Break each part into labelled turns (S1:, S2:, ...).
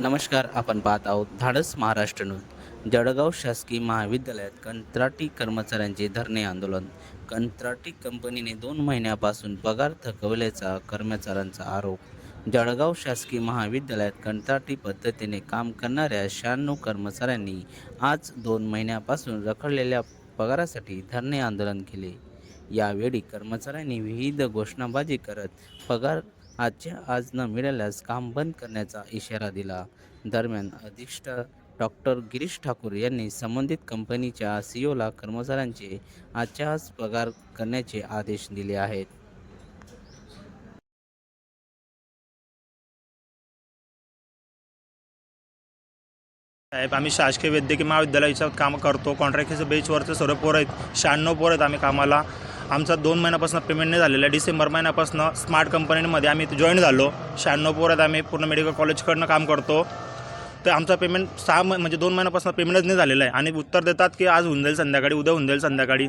S1: नमस्कार आपण पाहत आहोत धाडस महाराष्ट्र न्यूज. जळगाव शासकीय महाविद्यालयात कंत्राटी कर्मचाऱ्यांचे धरणे आंदोलन. कंत्राटी कंपनीने दोन महिन्यापासून पगार थकवल्याचा कर्मचाऱ्यांचा आरोप. जळगाव शासकीय महाविद्यालयात कंत्राटी पद्धतीने काम करणाऱ्या शहाण्णव कर्मचाऱ्यांनी आज दोन महिन्यापासून रखडलेल्या पगारासाठी धरणे आंदोलन केले. यावेळी कर्मचाऱ्यांनी विविध घोषणाबाजी करत पगार आजच्या आज न मिळाल्यास काम बंद करण्याचा इशारा दिला. दरम्यान अधिष्ठ डॉक्टर गिरीश ठाकूर यांनी संबंधित कंपनीच्या सीओला कर्मचाऱ्यांचे आजच्या आज पगार करण्याचे आदेश दिले आहेत.
S2: साहेब आम्ही शासकीय वैद्यकीय महाविद्यालयाच्या काम करतो. कॉन्ट्रॅक्टच्या बेचवरचे सर्व पोरं आहेत. शहाण्णव पोरं आहेत आम्ही कामाला. आमचा दोन महिन्यापासून पेमेंट नाही झालेलं. आहे डिसेंबर महिन्यापासून स्मार्ट कंपनीमध्ये आम्ही जॉईन झालो. शहाण्णव पोरात आम्ही पूर्ण मेडिकल कॉलेजकडनं काम करतो. तर आमचा पेमेंट सहा म म्हणजे दोन महिन्यापासून पेमेंटच नाही झालेलं आहे. आणि उत्तर देतात की आज होऊन जाईल संध्याकाळी उद्या होऊन जाईल संध्याकाळी.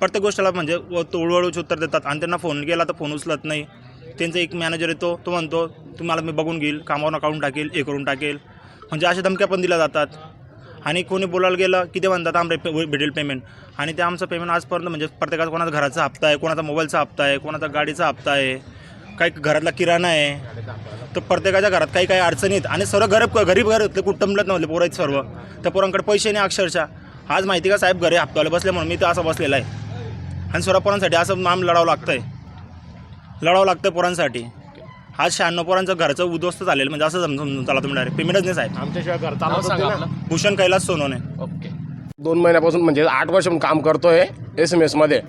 S2: प्रत्येक गोष्टीला म्हणजे तोळवळूच उत्तर देतात. आणि त्यांना फोन केला तर फोन उचलत नाही. त्यांचा एक मॅनेजर येतो तो म्हणतो तुम्हाला मी बघून घेईल कामावरून काढून टाकेल हे करून टाकेल. म्हणजे अशा धमक्या पण दिल्या जातात. आणि कोणी बोलायला गेलं की ते म्हणतात आमरे पे भेटेल पेमेंट आणि ते आमचं पेमेंट आजपर्यंत म्हणजे प्रत्येकाचा कोणाचा घराचा हप्ता आहे कोणाचा मोबाईलचा हप्ता आहे कोणाचा गाडीचा हप्ता आहे काही घरातला किराणा आहे तर प्रत्येकाच्या घरात काही काही अडचणी आहेत. आणि सर्व गरीब गरीब घर होते कुटुंबलत नव्हते पोरायचे आहेत सर्व. त्या पोरांकडे पैसे नाही अक्षरशः. आज माहिती का साहेब घरी हप्त्याला बसले म्हणून मी तर असं बसलेला आहे. आणि सर्व पोरांसाठी असं नाम लढावं लागतं आहे लढावं लागतं पोरांसाठी. आज शहाण्णव पोरांचं घरचं उद्ध्वस्त झालेलं म्हणजे असं समजून चला तुम्ही डायरेक्ट पेमेंटच नाही साहेब.
S3: आमच्याशिवाय घर चालत होते ना.
S2: भूषण कैलास सोनवणे.
S3: ओके. दोन महिन्यापासून म्हणजे आठ वर्ष काम करतोय एस एम एसमध्ये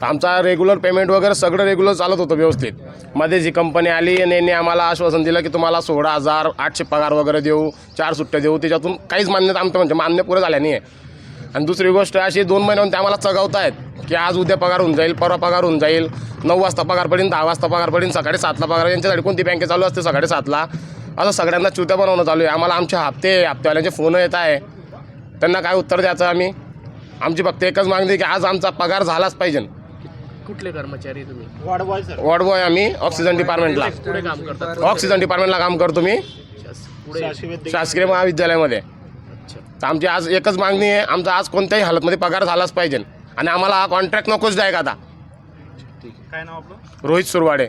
S3: तर आमचा रेग्युलर पेमेंट वगैरे सगळं रेग्युलर चालत होतं व्यवस्थित. मध्ये जी कंपनी आली आणि यांनी आम्हाला आश्वासन दिलं की तुम्हाला सोळा हजार आठशे पगार वगैरे देऊ चार सुट्ट्या देऊ. त्याच्यातून काहीच मान्यता आमचं म्हणजे मान्य पुरं झाल्या नाही आहे आणि दुसरी गोष्ट अशी दोन महिन्याहून ते आम्हाला चगावतायत की आज उद्या पगार होऊन जाईल परवा पगार होऊन जाईल नऊ वाजता पगार पडेल दहा वाजता पगार पडेल सकाळी सातला पगार यांच्यासाठी कोणती बँके चालू असते सकाळी सातला? असं सगळ्यांना चुत्या बनवणं चालू आहे. आम्हाला आमचे हप्ते हप्तेवाल्यांचे फोन येत आहे. त्यांना काय उत्तर द्यायचं आम्ही? आमची फक्त एकच मागणी आहे की आज आमचा पगार झालाच पाहिजे.
S4: कुठले कर्मचारी तुम्ही?
S3: वॉर्ड बॉय आम्ही ऑक्सिजन डिपार्टमेंटला.
S4: पुढे काम करतात
S3: ऑक्सिजन डिपार्टमेंटला काम करतो मी. शासकीय महाविद्यालयामध्ये. तर आमची आज एकच मागणी आहे. आमचा आज कोणत्याही हालतमध्ये पगार झालाच पाहिजे. आणि आम्हाला हा कॉन्ट्रॅक्ट नकोच द्याय का आता
S2: काय नाव आपलं?
S3: रोहित सुरवाडे.